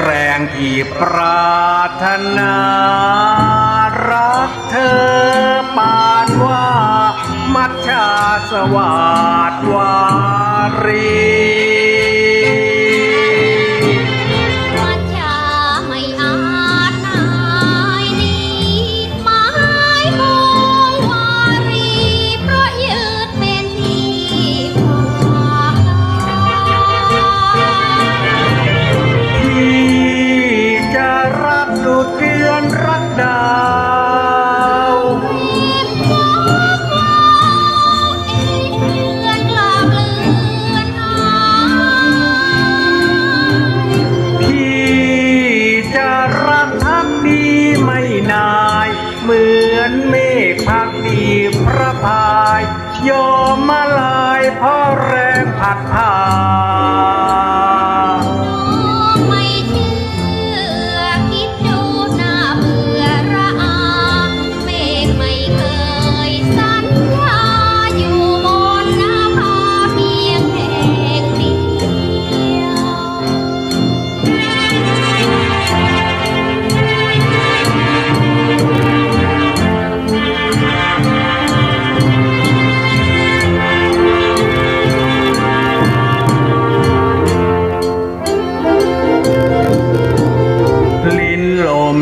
แรงที่ปรารถนารักเธอปานว่า มัชชาสวัสด รักพักดีไม่นาย เหมือนเมฆพักดีพระพาย ยอมมาลายเพราะแรงผัดพา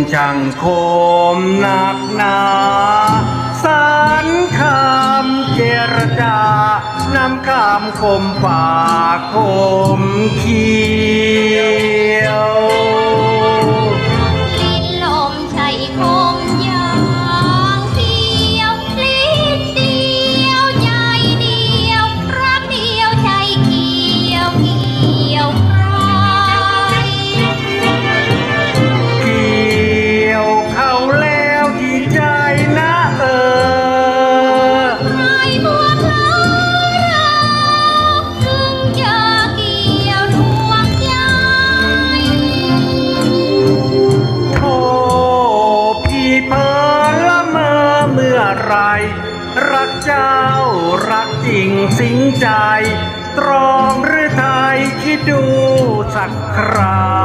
นลมช่างโคมหนักหนาสารคำเจรจานำคำคมปากคมเขีย สิงสิงใจ ตรองหรือไทยคิดดูสักครา